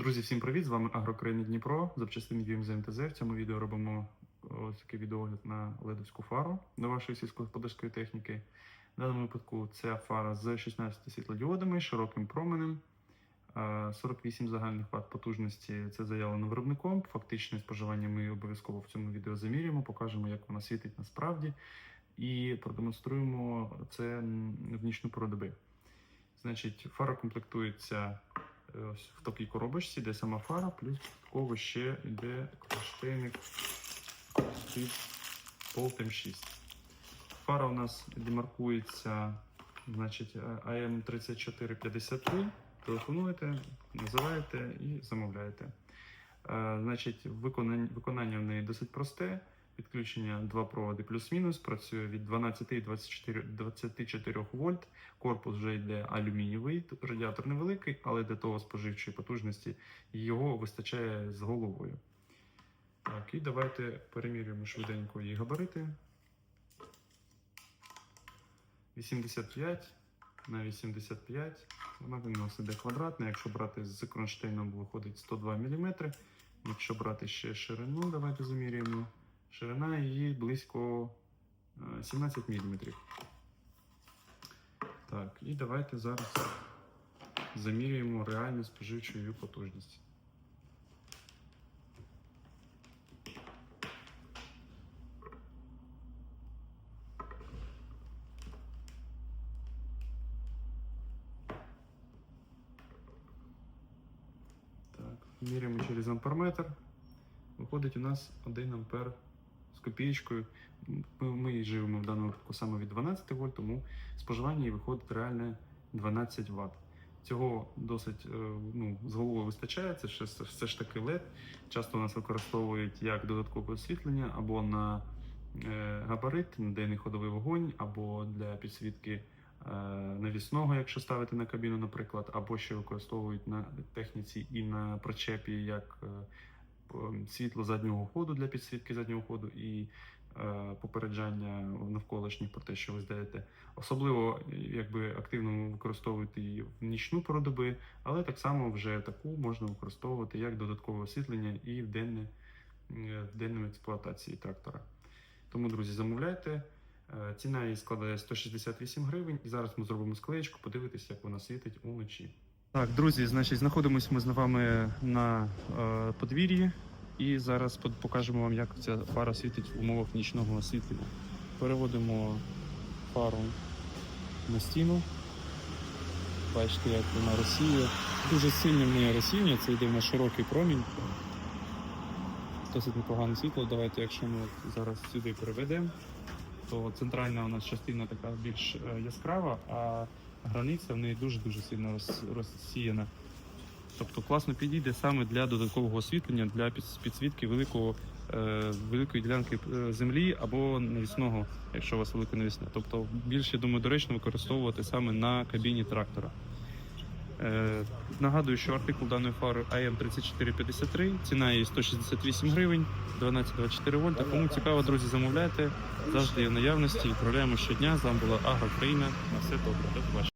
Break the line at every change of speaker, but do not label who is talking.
Друзі, всім привіт! З вами Агрокраїни Дніпро, запчастини ЮМЗ МТЗ. В цьому відео робимо ось такий відеогляд на ледовську фару до вашої сільськогосподарської техніки. В даному випадку ця фара з 16 світлодіодами, широким променем, е, 48 загальних ватт потужності. Це заявлено виробником. Фактичне споживання ми обов'язково в цьому відео замірюємо, покажемо, як вона світить насправді, і продемонструємо це в нічну пору. Значить, фара комплектується е, ось в такій коробочці, де сама фара, плюс додатково ще йде кронштейник під Полтем 6. Фара у нас демаркується значить, AM3453. Телефонуєте, називаєте і замовляєте. Е, Значить, виконання, виконання в неї досить просте. Підключення два проводи плюс-мінус, працює від 12 і 24, 24 вольт. Корпус вже йде алюмінієвий, радіатор невеликий, але для того споживчої потужності його вистачає з головою. Так, і давайте перемірюємо швиденько її габарити. 85 на 85. Вона у нас іде квадратна. Якщо брати з кронштейном, виходить 102 мм. Якщо брати ще ширину, давайте замірюємо. Ширина її близько е, 17 мм. Так, і давайте зараз замірюємо реальну споживчу її потужність. Так, міряємо через амперметр. Виходить у нас 1 ампер з копієчкою. Ми, живемо в даному випадку саме від 12 вольт, тому споживання її виходить реальне 12 Вт. Цього досить е, ну, з головою вистачає, це ще, все ж таки LED. Часто у нас використовують як додаткове освітлення або на е, габарит, на денний ходовий вогонь, або для підсвітки е, навісного, якщо ставити на кабіну, наприклад, або ще використовують на техніці і на причепі як світло заднього ходу для підсвітки заднього ходу і е, попереджання навколишніх про те, що ви здаєте. Особливо е, якби активно використовуєте її в нічну пору доби, але так само вже таку можна використовувати як додаткове освітлення і в денне, е, в денній експлуатації трактора. Тому, друзі, замовляйте. Ціна її складає 168 гривень, і зараз ми зробимо склеєчку, подивитися, як вона світить уночі. Так, друзі, значить, знаходимося ми з вами на е, подвір'ї, і зараз покажемо вам, як ця фара світить в умовах нічного освітлення. Переводимо фару на стіну. Бачите, як вона розсіює. Дуже сильне в неї розсіяння, це йде на широкий промінь. Досить непогане світло. Давайте, якщо ми зараз сюди переведемо, то центральна у нас частина така більш е, яскрава, а границя в неї дуже-дуже сильно розсіяна. Тобто класно підійде саме для додаткового освітлення, для підсвітки великого, е, великої ділянки е, землі або навісного, якщо у вас велике навісне. Тобто більш, я думаю, доречно використовувати саме на кабіні трактора. Е, нагадую, що артикул даної фари AM3453, ціна її 168 гривень, 12-24 вольта. Кому цікаво, друзі, замовляйте. Завжди є в наявності. Відправляємо щодня. З вами була Агрокраїна. На все добре. До побачення.